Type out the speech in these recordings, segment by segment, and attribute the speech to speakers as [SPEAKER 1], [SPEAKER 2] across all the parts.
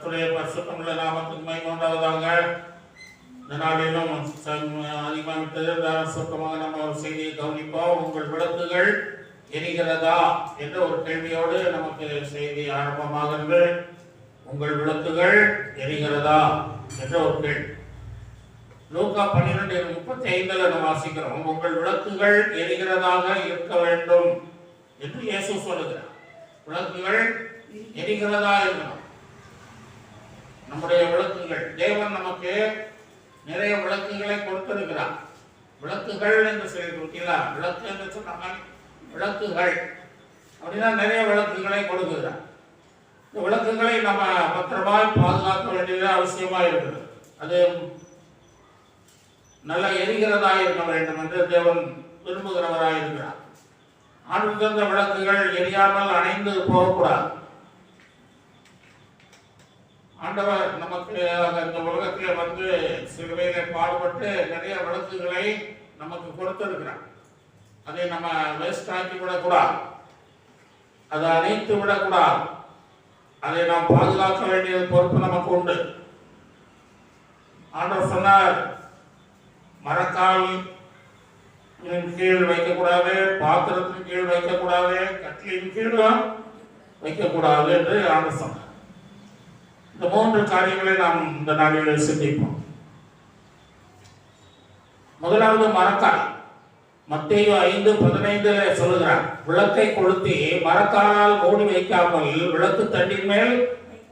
[SPEAKER 1] கர்த்தருடைய பரிசுத்தமுள்ள நாமத்துக்கு மகிமை உண்டாவதாக. இந்த நாளிலும் அதிகமாக விட்டது. சுத்தமாக நம்ம ஒரு செய்தியை கவனிப்போம். உங்கள் விளக்குகள் எரிகிறதா என்ற ஒரு கேள்வியோடு நமக்கு செய்தி ஆரம்பமாகிறது. உங்கள் விளக்குகள் எரிகிறதா என்ற ஒரு கேள்வி. லூக்கா பன்னிரெண்டு முப்பத்தி ஐந்துல நம்ம வாசிக்கிறோம். உங்கள் விளக்குகள் எரிகிறதாக இருக்க வேண்டும் என்று இயேசு சொல்லுகிறார். விளக்குகள் எரிகிறதா இருக்கணும் நம்முடைய விளக்குகள். தேவன் நமக்கு நிறைய விளக்குகளை கொடுத்திருக்கிறார். விளக்குகள் என்று சொல்லி கொடுத்தீங்களா விளக்கு என்று சொன்னால் விளக்குகள். அப்படின்னா நிறைய விளக்குகளை கொடுக்குறார். இந்த விளக்குகளை நம்ம பத்திரமாய் பாதுகாக்க வேண்டியது அவசியமாக இருக்கிறது அது நல்ல எரிகிறதா இருக்க வேண்டும் என்று தேவன் விரும்புகிறவராக இருக்கிறார். ஆண்டு தந்த விளக்குகள் எரியாமல் அணைந்து போகக்கூடாது. ஆண்டவர் நமக்கு இந்த உலகத்திலே வந்து சிலுவையிலே பாடுபட்டு நிறைய விளக்குகளை நமக்கு கொடுத்திருக்கிறார். அதை நம்ம வேஸ்ட் ஆக்கி விடக்கூடாது. அதை அணைத்து விடக்கூடாது. அதை நாம் பாதுகாக்க வேண்டிய பொறுப்பு நமக்கு உண்டு. ஆண்டவர் சொன்னார் மரக்கால் கீழ் வைக்கக்கூடாது பாத்திரத்தின் கீழ் வைக்கக்கூடாது கட்டிலின் கீழ் வைக்கக்கூடாது என்று ஆண்டவர் சொன்னார். இந்த மூன்று காரியங்களை நாம் இந்த நாளில் சிந்திப்போம். முதலாவது மரக்கால். மத்தேயு ஐந்து பதினைந்துல சொல்லுகிறார் விளக்கை கொளுத்தி மரக்காலால் மூடி வைக்காமல் விளக்கு தண்டின் மேல்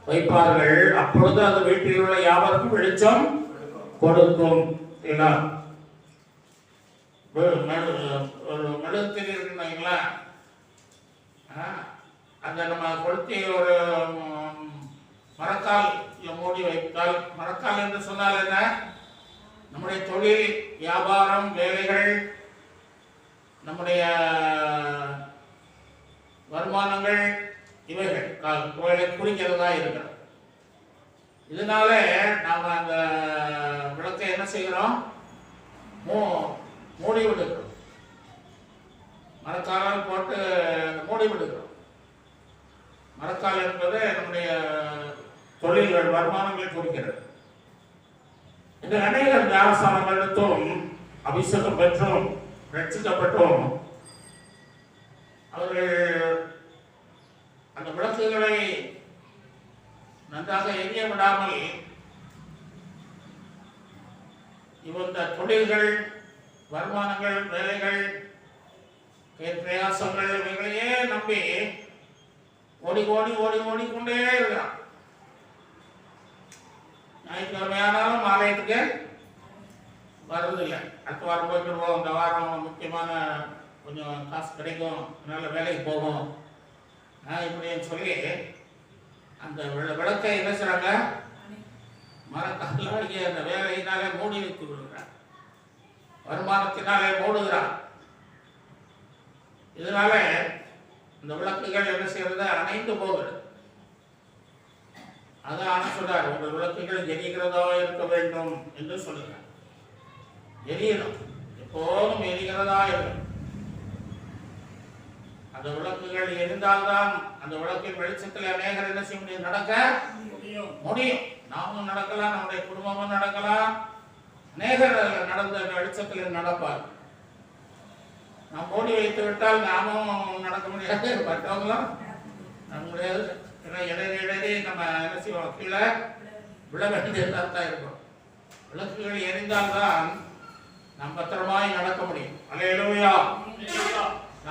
[SPEAKER 1] வைப்பார்கள். அப்பொழுது அது வீட்டில் உள்ள யாவருக்கும் வெளிச்சம் கொடுக்கும். இல்லைங்களா? வெ- அந்த நம்ம கொளுத்தி ஒரு மரத்தால் மூடி வைத்தால் மரக்கால் என்று சொன்னால் என்ன? நம்முடைய தொழில் வியாபாரம் வேலைகள் நம்முடைய வருமானங்கள் இவைகள் கால் கோயிலை குறிக்கிறதா இருக்கிறோம் இதனால நாம் அந்த விளக்கை என்ன செய்கிறோம்? மூ மூடி விடுகிறோம். மரக்காலால் போட்டு மூடி விடுகிறோம். மரக்கால் என்பது நம்முடைய தொழில்கள் வருமானங்களை குறிக்கிறது இந்த அநேகர் ஞானஸ்தானம் எடுத்தும் அபிஷேகம் பெற்றும் ரட்சிக்கப்பட்டோம். அவர்கள் அந்த விளக்குகளை நன்றாக எரிய விடாமல் இவந்த தொழில்கள் வருமானங்கள் வேலைகள் பிரயாசங்கள் இவைகளையே நம்பி ஓடி ஓடி ஓடி ஓடிக்கொண்டே இருக்கிறான். ஞாயிற்றுக்கிழமையானாலும் ஆலயத்துக்கு வர்றதில்லை. அடுத்த வாரம் போய்க்கிடுவோம் இந்த வாரம் முக்கியமான கொஞ்சம் காசு கிடைக்கும். நல்ல வேலைக்கு போகும் இப்படின்னு சொல்லி அந்த விள- விளக்கை என்ன செய்றாங்க? மரத்தாலாகிய அந்த வேலையினாலே மூடி வைத்து விடுகிறான் வருமானத்தினாலே மூடுகிறான் இதனால இந்த விளக்குகள் என்ன செய்யறது? அணைந்து போகிறது. அதான் சொல்றார் உங்கள் விளக்குகள் எரிகிறதா இருக்க வேண்டும் என்று சொல்லுகிறார். எரியணும். எப்போதும் எரிகிறதா இருக்கும். அந்த விளக்குகள் எரிந்தால்தான் அந்த விளக்கின் வெளிச்சத்தில் அநேகர் என்ன செய்ய முடியும்? நடக்க
[SPEAKER 2] முடியும்.
[SPEAKER 1] முடியும். நாமும் நடக்கலாம் நம்முடைய குடும்பமும் நடக்கலாம். அநேகர் நடந்த வெளிச்சத்தில் நடப்பார். நாம் ஓடி வைத்து விட்டால் நாமும் நடக்க முடியாது. மற்றவங்களும் நடக்க முடியாது. ஏன்னா இடையில நம்ம என்ன செய்வோம் கீழே விழ வேண்டியதாக தான் இருக்கும். விளக்குகள் எரிந்தால்தான் நாம் பத்திரமாய் நடக்க முடியும். அல்லேலூயா.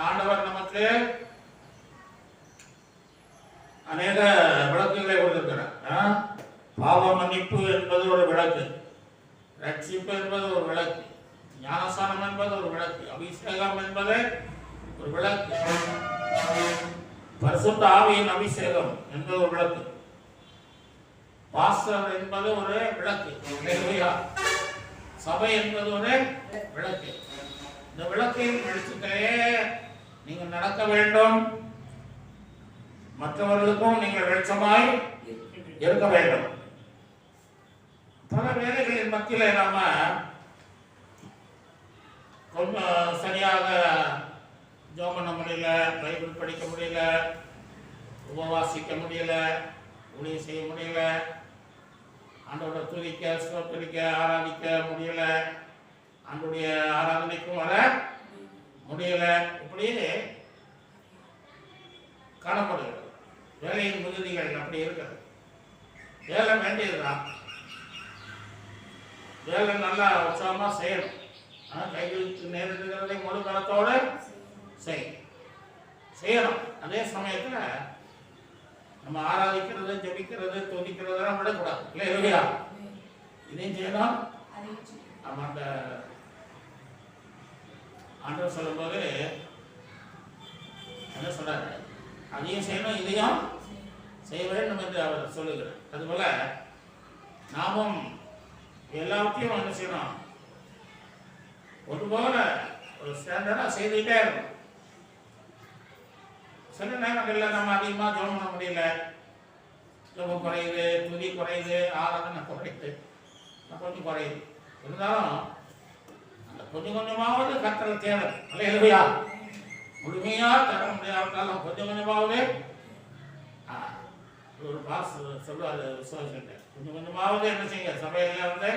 [SPEAKER 1] ஆண்டவர் நமக்கு அநேக விளக்குகளை கொடுத்திருக்கிறார்? பாவ மன்னிப்பு என்பது ஒரு விளக்கு. ரட்சிப்பு என்பது ஒரு விளக்கு. ஞானசானம் என்பது ஒரு விளக்கு. அபிஷேகம் என்பது ஒரு விளக்கு. பரிசுத்த ஆவியின் அபிஷேகம் என்பது ஒரு விளக்கு. பாஸ்டர் என்பது ஒரு விளக்கு. சபை என்பது ஒரு விளக்கு. இந்த விளக்கின் வெளிச்சத்திலே நீங்கள் நடக்க வேண்டும். மற்றவர்களுக்கும் நீங்கள் வெளிச்சமாய் இருக்க வேண்டும். பல வேலைகளின் மத்தியில் நாம கொஞ்சம் சரியாக ஜோம் பண்ண முடியல பைபிள் படிக்க முடியல உபவாசிக்க முடியல ஊழியம் செய்ய முடியல ஆண்டோட துதிக்க ஸ்தோத்தரிக்க ஆராதிக்க முடியல ஆண்டுடைய ஆராதனைக்கும் வர முடியல இப்படி காணப்படுகிறது. வேலையின் மிகுதிகள் அப்படி இருக்கிறது. வேலை வேண்டியதுதான். வேலை நல்லா உற்சாகமாக செய்யணும். ஆனால் கைகளுக்கு நேரிடுகிறதை முழு கணத்தோடு செய். செய்யணும். அதே சமயத்தில் நம்ம ஆராதிக்கிறது ஜபிக்கிறது துதிக்கிறதெல்லாம் விடக்கூடாது. இல்லை இல்லையா? இதையும் செய்யணும். நம்ம அந்த ஆண்டவர் சொல்லும்போது என்ன சொல்றாரு? அதையும் செய்யணும் இதையும் செய்ய வேண்டும் என்று அவர் சொல்லுகிறார். அதுபோல நாமும் எல்லாத்தையும் என்ன செய்யணும்? ஒருபோல ஒரு ஸ்டாண்டர்டாக செய்துகிட்டே இருக்கணும். சில நேரங்களில் நம்ம அதிகமாக ஜெபம் பண்ண முடியல. ஜெபம் குறையுது துதி குறையுது ஆராதனை குறையுது. கொஞ்சம் குறையுது. இருந்தாலும் அந்த கொஞ்சம் கொஞ்சமாவது கத்தலை தேவை அல்ல எழுதியா முழுமையாக தர முடியாவிட்டாலும் கொஞ்சம் கொஞ்சமாவது ஆ, ஒரு பாஸ் சொல்லுவார் விசுவாசிக்கிட்ட கொஞ்சம் கொஞ்சமாவது என்ன செய்யுங்க சபையில வந்து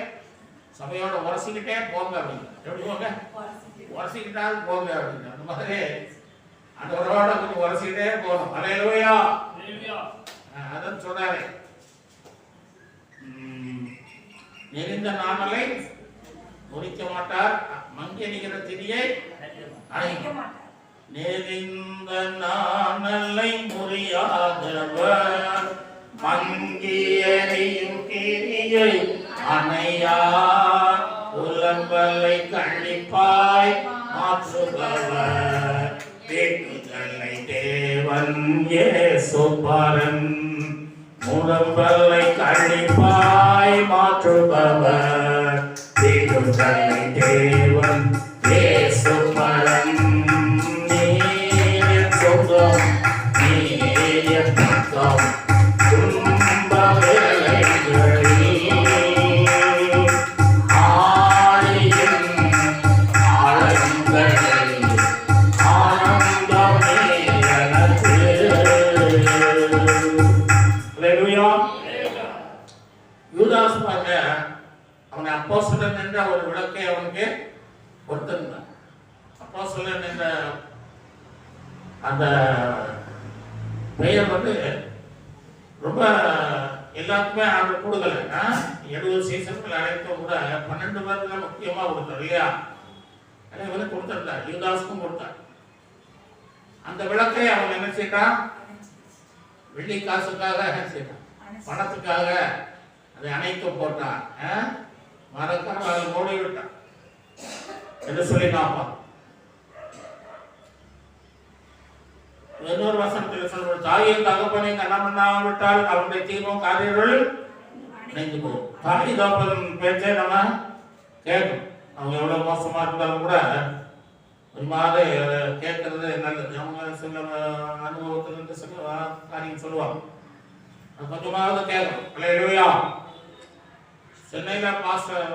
[SPEAKER 1] சபையோட உரசிக்கிட்டே போங்க அப்படின்னு. எப்படி போங்க? உரசிக்கிட்டாவது போங்க அப்படின்னு. அந்த மாதிரி உறவோட கொஞ்சம் உரசிக்கிட்டே போகணும். அலையிலுவையா அதான் சொன்னாரு. நெறிந்த நாமலை முறிக்க மாட்டார். மங்கெனிகிற திரியை அணைக்க நெறிந்த நாணலை முறியாதவர். மங்கியறியும் கிரியை அணையார். உலம்பலை கண்டிப்பாய் மாற்றுபவர். தேவன் ஏசுபரன் முழம்பலை கண்டிப்பாய் மாற்றுபவர். வேண்டுதலை தேவன் ஏசுபரன் வெள்ளி காசுக்காக பணத்துக்காக அதை அணைத்து போட்டான்? மறக்காம அதை மூடி விட்டான். என்று சொல்லி நாம இன்னொரு வசனத்தில் சொல்வது தாயின் தகப்பனை கண்ணம் பண்ணாவிட்டால் அவருடைய தீர்வும் காரியங்கள் இணைந்து போகும். தாய் தகப்பன் பேச்சை நம்ம கேட்கணும். அவங்க எவ்வளவு மோசமா இருந்தாலும் கூட மாதிரி அதை கேட்கறது நல்லது அவங்க சில அனுபவத்திலிருந்து சில காரியம் சொல்லுவாங்க அது கொஞ்சமாவது கேட்கணும் இல்லையா சென்னையில் மாஸ்டர்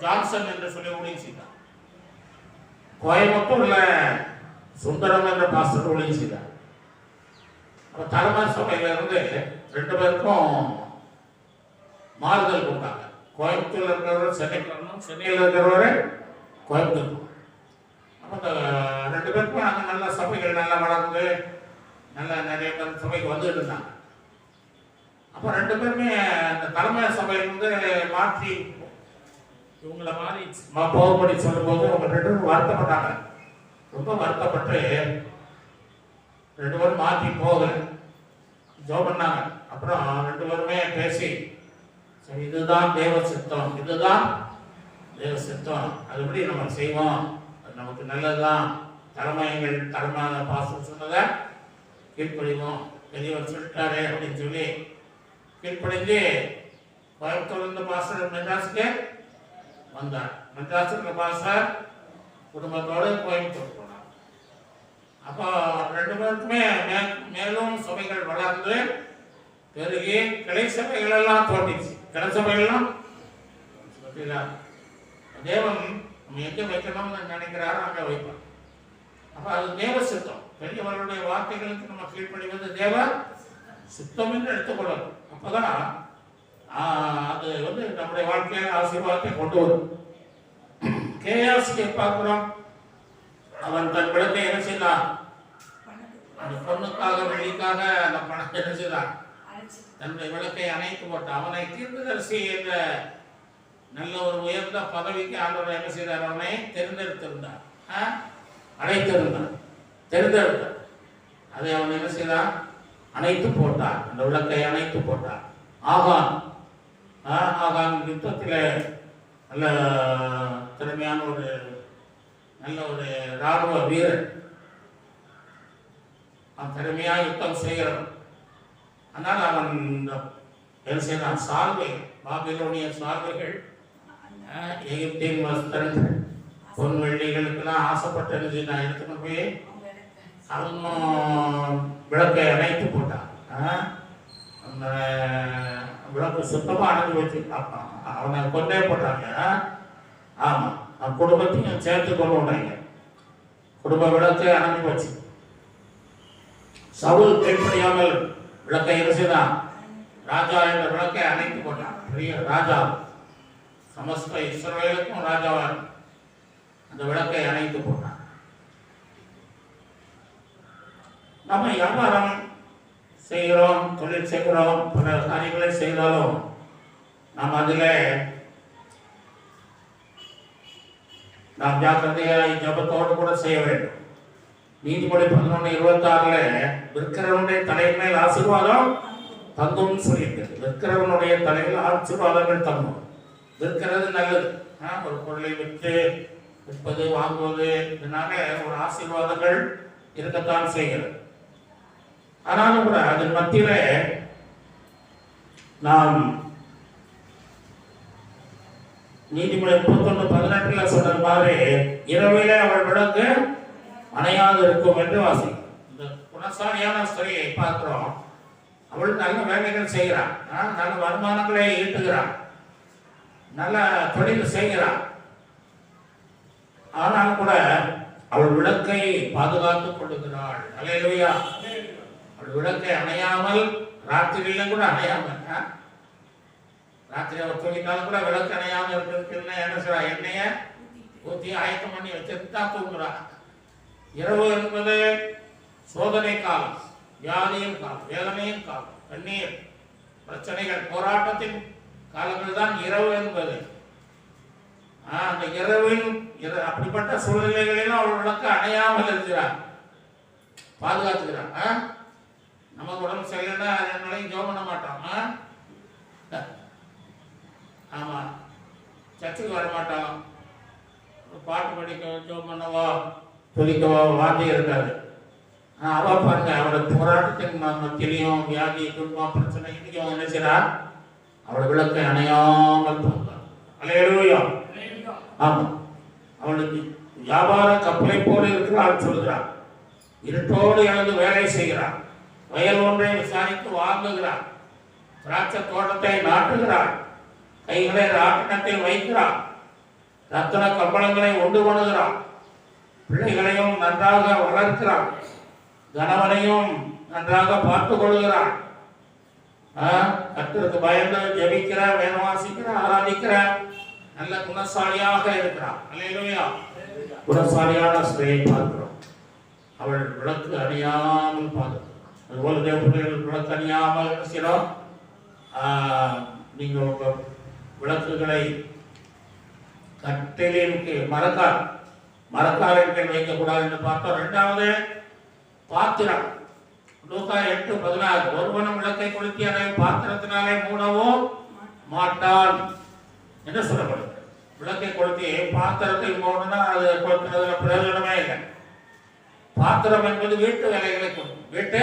[SPEAKER 1] ஜான்சன் என்று சொல்லி ஊழியம் செய்தார் கோயம்புத்தூர்ல சுந்தரம் என்ற பாஸ்டர் ஊழியம் செய்தார் அப்ப தலைமை சபையில இருந்து ரெண்டு பேருக்கும் மாறுதல் கொடுத்தாங்க கோயம்புத்தூர்ல இருக்கிறவர் சென்னைக்கு வரணும் சென்னையில் இருக்கிறவர் கோயம்புத்தூர் அப்போ ரெண்டு பேருக்கும் நாங்கள் நல்ல சபைகள் நல்லா வளர்ந்து நல்ல நிறைய பேர் சபைக்கு வந்துட்டு இருந்தாங்க. அப்போ ரெண்டு பேருமே அந்த தலைமை சபையிலிருந்து மாற்றி இவங்கள மாறி போகும்படி சொல்லும்போது அவங்க ரெண்டு பேரும் வருத்தப்பட்டாங்க. ரொம்ப வருத்தப்பட்டு ரெண்டு பேரும் மாற்றி போகல ஜோ பண்ணாங்க. அப்புறம் ரெண்டு பேருமே பேசி சரி இதுதான் தேவ சித்தம் இதுதான் தேவ சித்தம். அதுபடி நம்ம செய்வோம். அது நமக்கு நல்லதுதான். தலைமையங்கள் தலைமையான பாசம் சொன்னதை கீழ்ப்படிவோம். பெரியவர் சொல்லிட்டாரு அப்படின்னு சொல்லி கீழ்ப்படிஞ்சு கோயம்புத்தூர்லேருந்து பாஸ்டர் மெட்ராஸுக்கு வந்தார். மெட்ராஸுக்கு பாஸ்டர் குடும்பத்தோடு கோயம்புத்தூர் போனார். அப்போ ரெண்டு பேருக்குமே மே மேலும் சபைகள் வளர்ந்து பெருகி கிளை சபைகள் எல்லாம் தோன்றிச்சு. கிளை சபைகள்லாம் தேவன் நம்ம எங்க வைக்கணும்னு நினைக்கிறாரோ அங்க வைப்பார். அப்ப அது தேவ சித்தம். பெரியவர்களுடைய வார்த்தைகளுக்கு நம்ம கீழ்ப்படிவது தேவ சுத்தம் என்று எடுத்துக்கொள்ளணும். அப்பதான் அது வந்து நம்முடைய வாழ்க்கையில ஆசீர்வாதத்தை கொண்டு வரும். கேயாசியை பார்க்கிறோம். அவன் தன் விளக்கை என்ன செய்தான்? அந்த பொண்ணுக்காக வெள்ளிக்காக அந்த பணத்தை என்ன செய்தான்? தன்னுடைய விளக்கை அணைத்து போட்டான். அவனை தீர்க்கதரிசி என்ற நல்ல ஒரு உயர்ந்த பதவிக்கு ஆண்டவர் என்ன செய்தார்? அவனை தேர்ந்தெடுத்திருந்தார். ஆ? அழைத்திருந்தார் தேர்ந்தெடுத்தார். அதை அவன் என்ன செய்தான்? அணைத்து போட்டான். அந்த விளக்கை அணைத்து போட்டார் ஆகான். ஆ, ஆகான் யுத்தத்தில் நல்ல திறமையான ஒரு நல்ல ஒரு ராணுவ வீரன். அவன் திறமையாக யுத்தம் செய்கிறவன் ஆனால் அவன் என்ன செய்தான்? சால்வை பாபிலோனிய சால்வைகள் எகிப்தின் வஸ்திரங்கள் பொன் வெள்ளிகளுக்கெல்லாம் ஆசைப்பட்டு என்ன எடுத்துன்னு போய் அவனும் விளக்கை அணைத்து போட்டான். அந்த விளக்கு சுத்தமாக அணைஞ்சு வச்சு பார்ப்பான் அவனை கொண்டே போட்டாங்க. ஆமாம் அவன் குடும்பத்தையும் சேர்த்து கொண்டு வந்தாங்க. குடும்ப விளக்கை அணைஞ்சு வச்சு. சவுல் கீழ்ப்படியாமல் விளக்கை என்ன ராஜா என்ற விளக்கை அணைத்து போட்டான் பெரிய ராஜா. சமஸ்த இஸ்ரவேலுக்கும் ராஜாவான் அந்த விளக்கை அணைத்து போட்டான் நம்ம வியாபாரம் செய்கிறோம் தொழில் செய்கிறோம் பல காரியங்களை செய்தாலும் நாம் அதில் நாம் ஜாக்கிரதையாய் ஜபத்தோடு கூட செய்ய வேண்டும். நீதிமொழி பதினொன்று இருபத்தாறுல விற்கிறவனுடைய தலைமையில் ஆசீர்வாதம் தங்கும் சொல்லியிருக்கு விற்கிறவனுடைய தலைமையில் ஆசீர்வாதங்கள் தந்தும். விற்கிறது நல்லது. ஒரு பொருளை விற்று விற்பது வாங்குவது இதனால ஒரு ஆசீர்வாதங்கள் இருக்கத்தான் செய்கிறது. ஆனாலும் கூட அதன் மத்தியில நாம் நீதிமன்றம் முப்பத்தொன்று பதினெட்டுல சொன்ன மாதிரி இரவில அவள் விளக்கு அணையாது இருக்கும் என்று வாசிக்கும் இந்த குணசாலியான ஸ்திரியை பார்க்கிறோம். அவள் நல்ல வேலைகள் செய்கிறான். நல்ல வருமானங்களை ஈட்டுகிறான். நல்ல தொழில் செய்கிறாள் ஆனால் கூட அவள் விளக்கை பாதுகாத்துக் கொள்ளுகிறாள். அலையிலுயா அவள் விளக்கை அணையாமல் ராத்திரியில கூட அணையாமல் ராத்திரி அவர் தூங்கினாலும் கூட விளக்கு அணையாமல் இருக்கிறதுக்கு என்ன செய்றா எண்ணெய ஊற்றி ஆயத்தம் பண்ணி வச்சிருந்தா தூங்குறா இரவு என்பது சோதனை காலம் வியாதியின் காலம் வேதனையின் காலம் கண்ணீர் பிரச்சனைகள் போராட்டத்தின் காலங்கள் தான் இரவு என்பது. ஆ, அந்த இரவின் இர- அப்படிப்பட்ட சூழ்நிலைகளிலும் அவள் விளக்கு அணையாமல் இருக்கிறார். பாதுகாத்துக்கிறார். ஆ? நமக்கு உடம்பு சரியில்லைன்னா அதனாலையும் ஜோம் பண்ண மாட்டோம். ஆ? ஆமா. சர்ச்சுக்கு வர மாட்டோம். பாட்டு படிக்க ஜோம் பண்ணவோ துதிக்கவோ வார்த்தை இருக்காது. ஆனா, அவ பாருங்க அவரோட போராட்டத்தின் நம்ம மத்தியிலையும் வியாதி குடும்பம் பிரச்சனை இன்னைக்கு அவன் என்ன அவளோட விளக்கை அணையாமல் தூங்குறாள் அலையலூயா ஆமா. அவளுக்கு வியாபார கப்பலை போல இருக்கிறாள் சொல்கிறாள் இருட்டோடு எழுந்து வேலை செய்கிறாள் வயல் ஒன்றை விசாரித்து வாங்குகிறாள் திராட்சை தோட்டத்தை நாட்டுகிறாள் கைகளை ராட்டினத்தில் வைக்கிறாள் ரத்தன கம்பளங்களை உண்டு பண்ணுகிறாள் பிள்ளைகளையும் நன்றாக வளர்க்கிறாள் கணவனையும் நன்றாக பார்த்து கொள்கிறாள் ஆ, பயந்து ஜெபிக்கிற வேணும் வாசிக்கிற ஆராதிக்கிற நல்ல குணசாலியாக இருக்கிறான் அல்லேலூயா. குணசாலியான ஸ்திரையை பார்க்கிறோம். அவள் விளக்கு அறியாமல் பார்க்கிறோம் அதுபோல தேவப்பிள்ளைகள் விளக்கு அறியாமல் இருக்கிறோம் செய்யணும்? நீங்க உங்க விளக்குகளை கட்டிலின் மரக்கார் மரக்கார் என்று வைக்கக்கூடாது என்று பார்த்தோம். ரெண்டாவது பாத்திரம். லூக்கா எட்டு பதினாறு. ஒருவனும் விளக்கை கொளுத்தி அதை பாத்திரத்தினாலே மூடவோ மாட்டான். என்று சொல்லப்படுது விளக்கை கொளுத்தி பாத்திரத்தை மூடனா அது கொளுத்தினதுல பிரயோஜனமே இல்லை. பாத்திரம் என்பது வீட்டு வேலைகளை கொடுக்கும் வீட்டு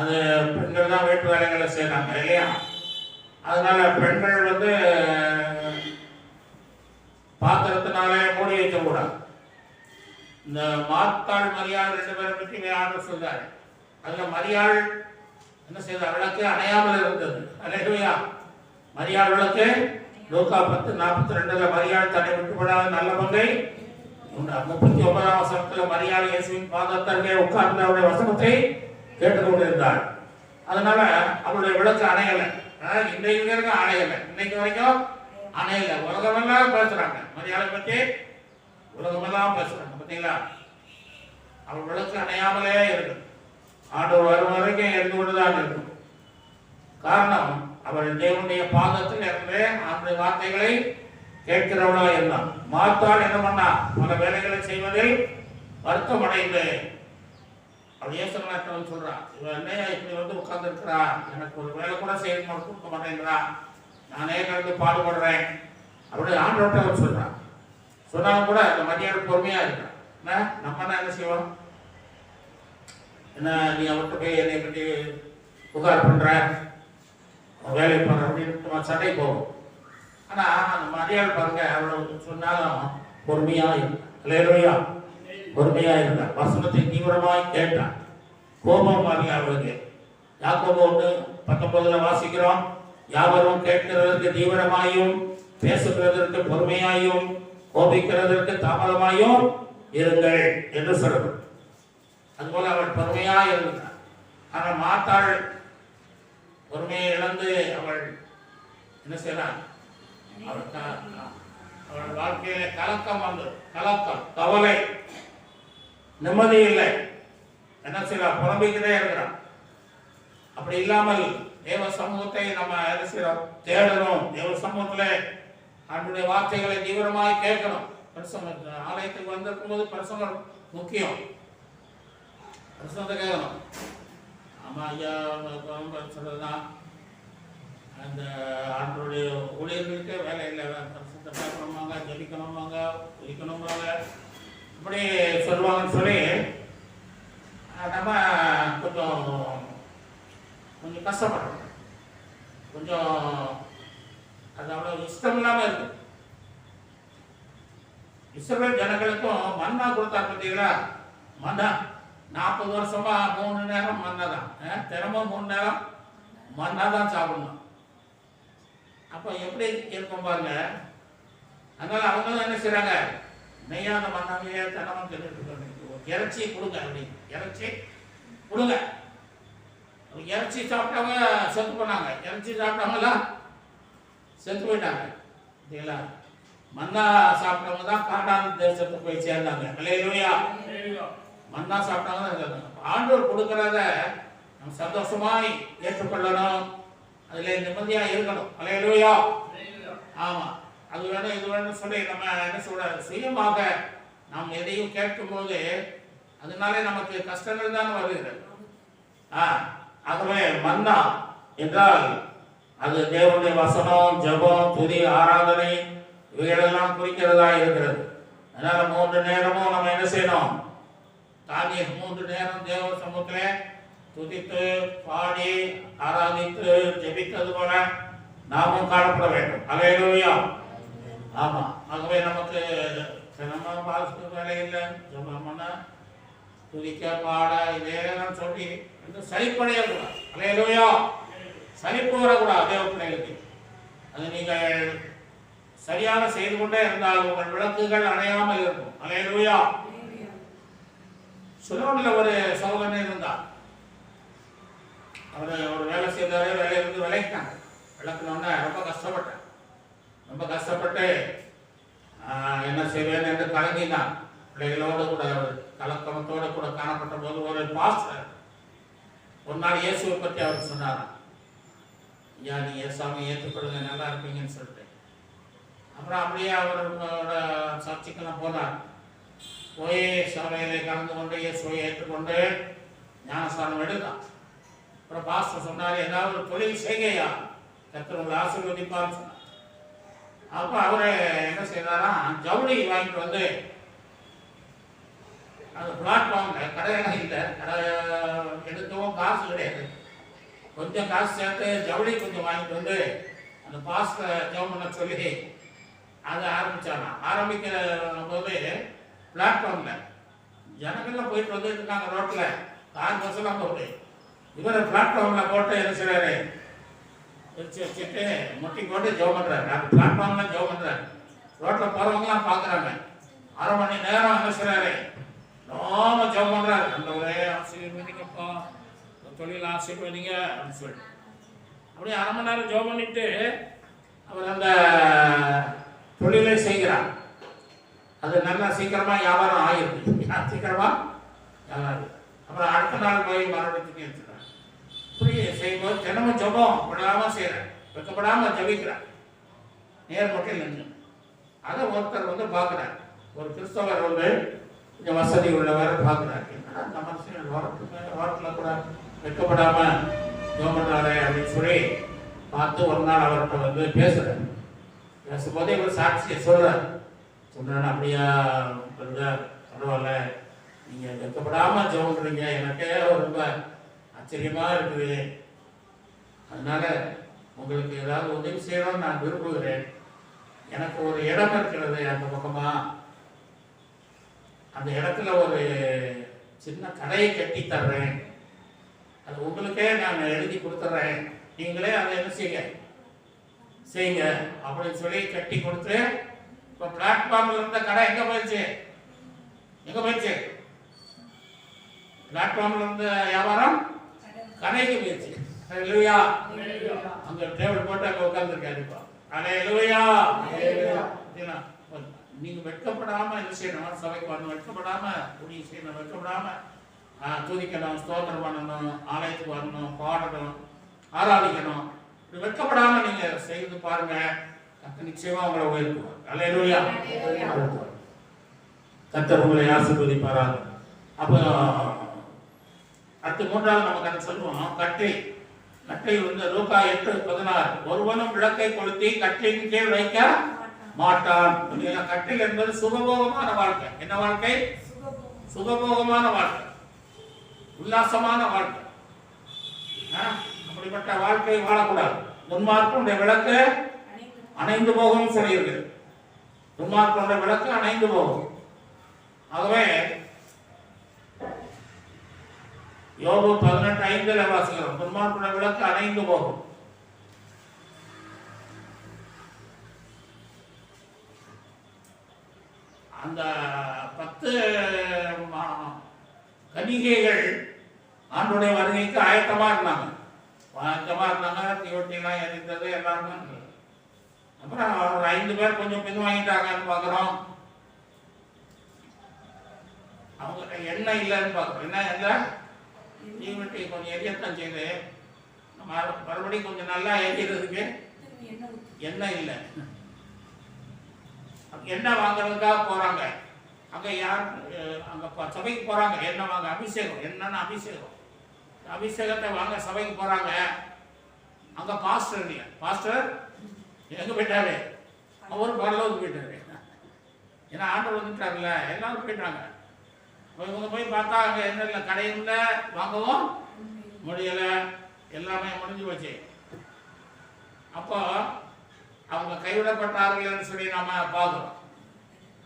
[SPEAKER 1] அது பெண்கள் தான் வீட்டு வேலைகளை செய்யறாங்க இல்லையா? அதனால பெண்கள் வந்து பாத்திரத்தினாலே மூடி வைக்கக்கூடாது. இந்த மாத்தாள் மரியாதை ரெண்டு பேரை பற்றி ஆண்டு சொல்றாரு அதுல மரியாள் என்ன செய்த விளக்கு அணையாமல் இருந்தது. அலையா மரியாள் விளக்கு லோகா பத்து நாற்பத்தி ரெண்டுல மரியாள் தன்னை விட்டுப்படாத நல்ல பங்கை. முப்பத்தி ஒன்பதாம் வசனத்துல மரியாள் இயேசுவின் பாதத்தருகே உட்கார்ந்து அவருடைய வசனத்தை கேட்டுக்கொண்டிருந்தாள். அதனால அவருடைய விளக்கு அணையலை. அஹ் இன்றைக்கு வரைக்கும் அணையலை. இன்னைக்கு வரைக்கும் அணையலை. உலகமெல்லாம் பேசுறாங்க. மரியாதை பற்றி உலகமெல்லாம் பேசுறாங்க. பார்த்தீங்களா அவர் விளக்கு அணையாமலே இருக்கு ஆண்டவர் வரும் வரைக்கும் இருந்து கொண்டுதான் இருக்கும். காரணம் அவள் தேவனுடைய பாதத்தில் இருந்து அந்த வார்த்தைகளை கேட்கிறவளா இருந்தான். மாத்தால் என்ன பண்ணா? பல வேலைகளை செய்வதில் வருத்தம் அடைந்து அவள் இயேசுநாத்தவன் சொல்றான் இவன் என்ன இப்படி வந்து உட்கார்ந்து இருக்கிறா எனக்கு ஒரு வேலை கூட செய்ய கொடுக்க மாட்டேங்கிறா. நானே கிடந்து பாடுபடுறேன். அப்படி ஆண்டவர்கிட்ட அவன் சொல்றான். சொன்னாலும் கூட அந்த மதியம் பொறுமையா இருக்கான். என்ன? நம்ம என்ன செய்வோம்? என்ன நீ அவர்கிட்ட போய் என்னை பற்றி புகார் பண்ணுற வேலை பண்ணுற அப்படின்னு நம்ம சண்டை போகும் ஆனால் அந்த மரியாள் பாருங்க அவ்வளோ சொன்னாலும் பொறுமையாக இல்லையா பொறுமையாக இருந்தா வசனத்தை தீவிரமாக கேட்டான். கோபம் வரல அவளுக்கு. யாக்கோபு ஒன்று பத்தொன்பதுல வாசிக்கிறோம். யாவரும் கேட்கிறதற்கு தீவிரமாயும் பேசுகிறதற்கு பொறுமையாயும் கோபிக்கிறதற்கு தாமதமாயும் இருங்கள் என்று சொல்லப்படும் அதுபோல அவள் பொறுமையா இருந்தார். ஆனால் மாத்தாள் பொறுமையை இழந்து அவள் என்ன செய்யலாம் அவள் அவள் வாழ்க்கையில கலக்கம் வந்தது கலக்கம் கவலை நிம்மதி இல்லை. என்ன செய்யலாம் புலம்பிக்கிட்டே இருக்கிறான் அப்படி இல்லாமல் தேவ சமூகத்தை நம்ம என்ன செய்யறோம்? தேடணும். தேவ சமூகத்துல அவனுடைய வார்த்தைகளை தீவிரமாய் கேட்கணும். பிரசங்க ஆலயத்துக்கு வந்திருக்கும் போது பிரசங்கம் முக்கியம். பிரசங்கத்தை கேட்கணும் ஐயா அந்த ஆண்டோடைய ஊழியர்களுக்கே வேலை இல்லை. பிரசங்கத்தை கேட்கணுமாங்க ஜபிக்கணுமாங்க ஒழிக்கணுமாங்க இப்படி சொல்லுவாங்கன்னு சொல்லி நம்ம கொஞ்சம் கொஞ்சம் கஷ்டப்படுறோம். கொஞ்சம் அது அவ்வளோ இஷ்டம் இல்லாமல் இருக்கு. இஸ்ரேல் ஜனங்களுக்கும் மன்னா கொடுத்தார் பார்த்தீங்களா? மன்னா. நாற்பது வருஷமா மூணு நேரம் மண்ணை தான் தினமும் மூணு நேரம் மன்னா தான் சாப்பிடணும். அப்போ எப்படி இருக்கும் பாருங்க. அதனால அவங்க என்ன செய்றாங்க? நெய்யாத மண்ணாமையே தினமும் தின்னுட்டு இருக்காங்க. இறைச்சி கொடுங்க அப்படி இறைச்சி கொடுங்க. இறைச்சி சாப்பிட்டவங்க செத்து போனாங்க. இறைச்சி சாப்பிட்டவங்கலாம் செத்து போயிட்டாங்க. சரிங்களா மன்னா சாப்பிட்டவங்க தான் காட்டான் தேசத்துக்கு போய் சேர்ந்தாங்க. இல்லையா மன்னா சாப்பிட்டாலும் ஆண்டவர் கொடுக்கறத நம்ம சந்தோஷமாய் ஏற்றுக்கொள்ளணும். அதுல நிம்மதியா இருக்கணும். அலையலுயா. ஆமா. அது வேணும் இது வேணும் சொல்லி நம்ம என்ன சொல்ற சுயமாக நாம் எதையும் கேட்கும்போது அதனாலே நமக்கு கஷ்டங்கள் தான் வருகிறது. ஆ, ஆகவே மன்னா என்றால் அது தேவனுடைய வசனம் ஜெபம் துதி ஆராதனை இவைகளெல்லாம் குறிக்கிறதா இருக்கிறது. அதனால மூன்று நேரமும் நம்ம என்ன செய்யணும்? தானிய மூன்று நேரம் தேவ சமூகத்தில் துதித்து பாடி ஆராதித்து ஜெபித்தது போல நாமும் காணப்பட வேண்டும். அலையிலோயா ஆமா. ஆகவே நமக்கு சிரமம் பாசுக்கு வேலை இல்லை. ஜெபம்னா துதிக்க பாட இதெல்லாம் சொல்லி இந்த சலிப்படையக்கூடாது அலையிலோயா சலிப்பு வரக்கூடாது தேவ பிள்ளைகளுக்கு. அது நீங்கள் சரியாக செய்து கொண்டே இருந்தால் உங்கள் விளக்குகள் அணையாமல் இருக்கும். அலையிலோயா சுலோனில் ஒரு சகோதரன் இருந்தார் அவர் ஒரு வேலை செய்தாரு வேலையிலிருந்து விளைவிட்டாங்க விளக்குனோடனே ரொம்ப கஷ்டப்பட்டேன் ரொம்ப கஷ்டப்பட்டு என்ன செய்வேன்? என்று கலங்கினான் பிள்ளைகளோடு கூட அவர் கலக்கணத்தோடு கூட காணப்பட்ட போது ஒரு பாஸ்டர் ஒரு நாள் இயேசுவை பற்றி அவர் சொன்னாராம். ஐயா நீ ஏசாமி ஏற்றுக்கொள்ளுங்க நல்லா இருப்பீங்கன்னு சொல்லிட்டு. அப்புறம் அப்படியே அவரோட சர்ச்சைக்கெல்லாம் போனார். சுய சபையிலே கலந்து கொண்டு இயேசுவை ஏற்றுக்கொண்டு ஞானஸ்தானம் எடுத்தான் அப்புறம் பாஸ்டர் சொன்னார் ஏதாவது ஒரு தொழில் செய்கையா? கர்த்தர் உங்களை ஆசீர்வதிப்பான்னு சொன்னார். அப்போ அவர் என்ன செய்தாராம் ஜவுளி வாங்கிட்டு வந்து அந்த பிளாட்ஃபார்ம்ல கடையெல்லாம் இல்லை கடை எடுத்தவும் காசு கிடையாது. கொஞ்சம் காசு சேர்த்து ஜவுளி கொஞ்சம் வாங்கிட்டு வந்து அந்த பாஸ்டர் ஜெபம் பண்ண சொல்லி அதை ஆரம்பிச்சாராம். ஆரம்பிக்கிற போது பிளாட்ஃபார்ம்ல ஜனங்கள்லாம் போயிட்டு வந்துட்டு இருக்காங்க ரோட்டில் கார் பஸ் போட்டு. இவர் பிளாட்ஃபார்ம்ல போட்டு என்ன செய்றாரு? வச்சு வச்சுட்டு முட்டி போட்டு ஜெபம் பண்ணுறாரு அந்த பிளாட்ஃபார்ம்லாம் ஜெபம் பண்ணுறாரு ரோட்டில் போறவங்கலாம் பார்க்குறாங்க அரை மணி நேரம் என்ன செய்றாரு? நாம ஜெபம் பண்ணுறாரு அந்த ஒரே ஆசிரியர் மீட்டிங்கப்பா உங்கள் தொழில் ஆசைப்படுறீங்க அப்படின்னு சொல்லி அப்படியே அரை மணி நேரம் ஜோம் பண்ணிட்டு அவர் அந்த தொழிலை செய்கிறார். அது நல்லா சீக்கிரமா வியாபாரம் ஆயிருக்கு சீக்கிரமா வியாபாரம் அப்புறம் அடுத்த நாள் போய் மறுபடியும் எடுத்துக்கிறார் இப்படி செய்யும்போது தினமும் ஜபம் விடாம செய்கிறேன் வெக்கப்படாம ஜபிக்கிறேன் நேர் மட்டும் நின்று. அதை ஒருத்தர் வந்து பார்க்குறாரு. ஒரு கிறிஸ்தவர் வந்து கொஞ்சம் வசதி உள்ளவர் பார்க்குறாரு. அந்த மனுஷன் வாரத்துக்கு வாரத்தில் கூட வெக்கப்படாம ஜோம் அப்படின்னு சொல்லி பார்த்து ஒரு நாள் அவர்கிட்ட வந்து பேசுறாரு. பேசும்போது இவர் சாட்சியை சொல்றார். சொல்றாரு அப்படியா இருந்தார் பரவாயில்ல. நீங்கள் வெக்கப்படாமல் ஜோன்றீங்க எனக்கே ரொம்ப ஆச்சரியமாக இருக்குது. அதனால உங்களுக்கு ஏதாவது உதவி செய்யணும்னு நான் விரும்புகிறேன். எனக்கு ஒரு இடம் இருக்கிறது அந்த பக்கமாக அந்த இடத்துல ஒரு சின்ன கடையை கட்டி தர்றேன். அது உங்களுக்கே நான் எழுதி கொடுத்துட்றேன் நீங்களே அதை என்ன செய்யுங்க? செய்யுங்க. அப்படின்னு சொல்லி கட்டி கொடுத்து இப்போ பிளாட்ஃபார்ம்ல இருந்த கடை எங்க போயிடுச்சு? எங்க போயிடுச்சு? பிளாட்ஃபார்ம்ல இருந்த வியாபாரம் கடைக்கு போயிடுச்சு. லூயா அங்க டேபிள் போட்டு அங்க உட்காந்துருக்காரு இப்போ. அலே லூயா நீங்க வெட்கப்படாம என்ன செய்யணும் சபைக்கு வரணும் வெட்கப்படாம ஊழியம் செய்யணும் வெட்கப்படாம துதிக்கணும் ஸ்தோத்திரம் பண்ணணும் ஆலயத்துக்கு வரணும் பாடணும் ஆராதிக்கணும். வெட்கப்படாம நீங்க செய்து பாருங்க. கத்த நிச்சயமா உங்களை உயர்த்துவார். அலையலூயா கத்தர் உங்களை ஆசீர்வதிப்பாராக. அப்போ அடுத்து மூன்றாவது நமக்கு அதை சொல்லுவோம். கட்டை. கட்டை வந்து ரூபா எட்டு பதினாறு. ஒருவனும் விளக்கை கொளுத்தி கட்டிலின் கீழ் வைக்க மாட்டான். இல்லையா? கட்டில் என்பது சுகபோகமான வாழ்க்கை. என்ன வாழ்க்கை? சுகபோகமான வாழ்க்கை. உல்லாசமான வாழ்க்கை? அப்படிப்பட்ட வாழ்க்கை வாழக்கூடாது. துன்மார்க்கனுடைய விளக்கு அணைந்து போகும் சொல்லியிருக்கு போன்ற விளக்கு அணைந்து போகும். ஆகவே யோபு பதினெட்டு ஐந்தில் வாசிக்கிறோம் போன்ற விளக்கு அணைந்து போகும். அந்த பத்து கணிகைகள் ஆண்டுடைய வருகைக்கு ஆயத்தமா இருந்தாங்க. ஆயத்தமா இருந்தாங்க தீவட்டிலாம் எரிந்தது எல்லாருமே. அப்புறம் ஒரு ஐந்து பேர் கொஞ்சம் பின்வாங்கிட்டாங்கன்னு பார்க்குறோம். அவங்க எண்ணெய் இல்லைன்னு பார்க்குறோம். என்ன இல்லை தீவட்டி கொஞ்சம் எரியத்தான் செய்யுது மறுபடியும் கொஞ்சம் நல்லா எரியறதுக்கு எண்ணெய் இல்லை. என்ன எண்ணெய் வாங்குறதுக்காக போறாங்க? அங்க யார் அங்கே அங்க சபைக்கு போறாங்க. எண்ணெய் வாங்க? அபிஷேகம். என்னன்னு அபிஷேகம். அபிஷேகத்தை வாங்க சபைக்கு போறாங்க. அங்க பாஸ்டர் இல்லையா? பாஸ்டர் எங்க போயிட்டாரு. அவரும் பரலோகத்துக்கு போயிட்டாரு. ஏன்னா ஆண்டவர் வந்துட்டார்ல எல்லாரும் போயிட்டாங்க. இவங்க போய் பார்த்தா அங்க என்ன இல்லை கடையும் இல்லை வாங்கவும் முடியல. எல்லாமே முடிஞ்சு போச்சு. அப்போ அவங்க கைவிடப்பட்டார்கள்னு சொல்லி நாம பார்க்கிறோம்.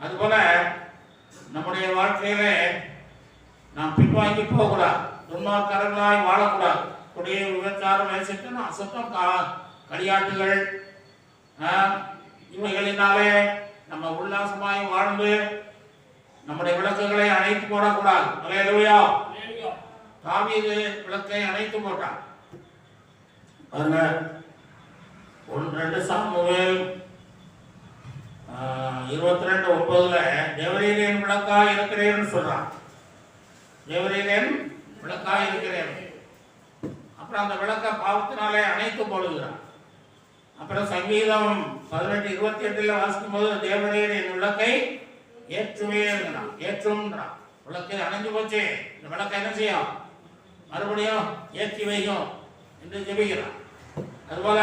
[SPEAKER 1] அதுபோல நம்முடைய வாழ்க்கையிலே நாம் பின்வாங்கி போகக்கூடாது. துன்மாக்காரர்களாய் வாழக்கூடாது. குடியை விபச்சாரம் வேசிட்டு அசுத்தம் கா களியாட்டுகள் இவைகளினாலே நம்ம உல்லாசமாய் வாழ்ந்து நம்முடைய விளக்குகளை அணைத்து போடக்கூடாது. அல்லேலூயா. தாவீது விளக்கை அணைத்து போட்டான் பாருங்க. ஒன்று ரெண்டு சாமுவேல் இருபத்தி ரெண்டு ஒன்பதுல தேவரீரேன் விளக்கா இருக்கிறேன்னு சொல்றான். தேவரீரேன் விளக்கா இருக்கிறேன். அப்புறம் அந்த விளக்க பாவத்தினாலே அணைத்து போடுகிறான். அப்புறம் சங்கீதம் பதினெட்டு இருபத்தி எட்டுல வாசிக்கும் போது தேவரீர் என் விளக்கை ஏற்றுவேங்கிறான் ஏற்றும்ன்றான். விளக்கு அணைஞ்சு போச்சு. இந்த விளக்கை என்ன செய்யும்? மறுபடியும் ஏற்றி வைக்கும் என்று ஜெபிக்கிறான். அதுபோல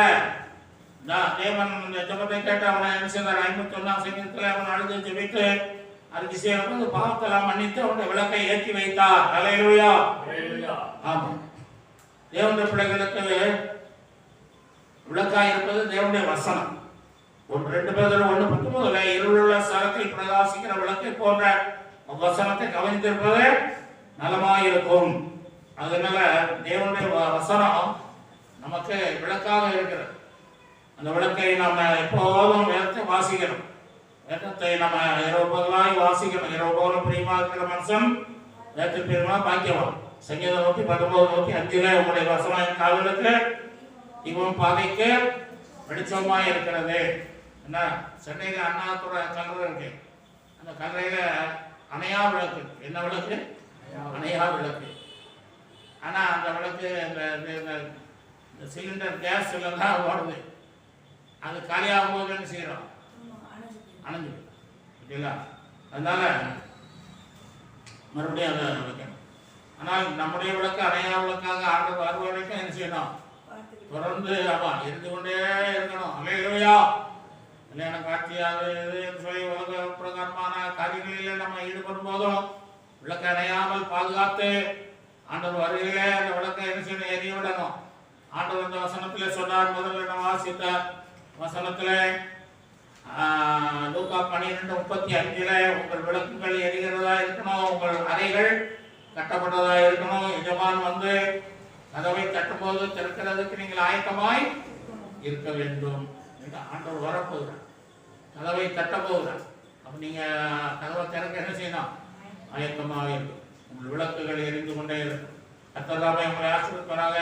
[SPEAKER 1] நான் தேவன் இந்த ஜபத்தை கேட்டு அவனை என்ன செய்தார்? ஐம்பத்தி ஒன்றாம் சங்கத்தில் அவன் அழுது ஜெபித்து அதுக்கு செய்யறது பாவத்தெல்லாம் மன்னித்து அவனுடைய விளக்கை ஏற்றி வைத்தார். அலையிலுயா ஆமாம் தேவனுடைய பிள்ளைகளுக்கு விளக்காய் இருப்பது தேவனுடைய வசனம். ஒன்று ரெண்டு பேர் ஒன்று பத்தொன்பதுல இருளுள்ள ஸ்தலத்தில் பிரகாசிக்கிற விளக்கை போன்ற வசனத்தை கவனித்திருப்பது நலமாயிருக்கும் அதனால தேவனுடைய வசனம் நமக்கு விளக்காக இருக்கிறது. அந்த விளக்கை நாம எப்போதும் வேதத்தை வாசிக்கணும். வேதத்தை நம்ம இரவு பகலாய் வாசிக்கணும். இரவு போல பிரியமா இருக்கிற மனுஷன் வேதத்தில் பிரியமா பாக்கியவான். சங்கீதம் நோக்கி பத்தொன்பது நோக்கி அஞ்சிலே உங்களுடைய வசனம் என் கால்களுக்கு இவன் பாதைக்கு வெளிச்சமா இருக்கிறது. என்ன? சென்னையில அண்ணாதுறை கல்லறை இருக்கு. அந்த கல்லறையில அணையா விளக்கு. என்ன விளக்கு? அணையா விளக்கு. ஆனா அந்த விளக்கு இந்த இந்த- இந்த- சிலிண்டர் கேஸ் தான் ஓடுது. அது காலியாகும் போது என்ன செய்யறோம் அணைஞ்சு ஓகேங்களா? அதனால மறுபடியும் அதை விளக்கணும் ஆனால் நம்முடைய விளக்கு அணையா விளக்காக ஆண்டு வரும் வரைக்கும் என்ன செய்யணும்? தொடர்ந்து அவன் இருந்து கொண்டே இருக்கணும். அலையிலையா. கல்யாண காட்சி அது சொல்லி உலக பிரகாரமான காரியங்களில் நம்ம ஈடுபடும் போதும் விளக்கு அணையாமல் பாதுகாத்து ஆண்டவர் வருகையிலே அந்த விளக்கை என்ன செய்யணும்? எரிய விடணும். ஆண்டவர் இந்த வசனத்திலே சொன்னார் முதல்ல நம்ம வாசித்தார்? வசனத்திலே லூகா பன்னிரெண்டு முப்பத்தி அஞ்சுல உங்கள் விளக்குகள் எரிகிறதா இருக்கணும்? உங்கள் அறைகள் கட்டப்பட்டதா இருக்கணும்? எஜமான் வந்து கதவை தட்டும்போது திறக்கிறதுக்கு நீங்கள் ஆயத்தமாய் இருக்க வேண்டும் என்று ஆண்டவர் வரப்போகிறார். கதவை தட்ட போகிறார் அப்ப நீங்க கதவை திறக்க என்ன செய்யணும்? ஆயத்தமாக இருக்கும் உங்கள் விளக்குகள் எரிந்து கொண்டே இருக்கும் கத்ததாமே உங்களை ஆசிரியப்பாராக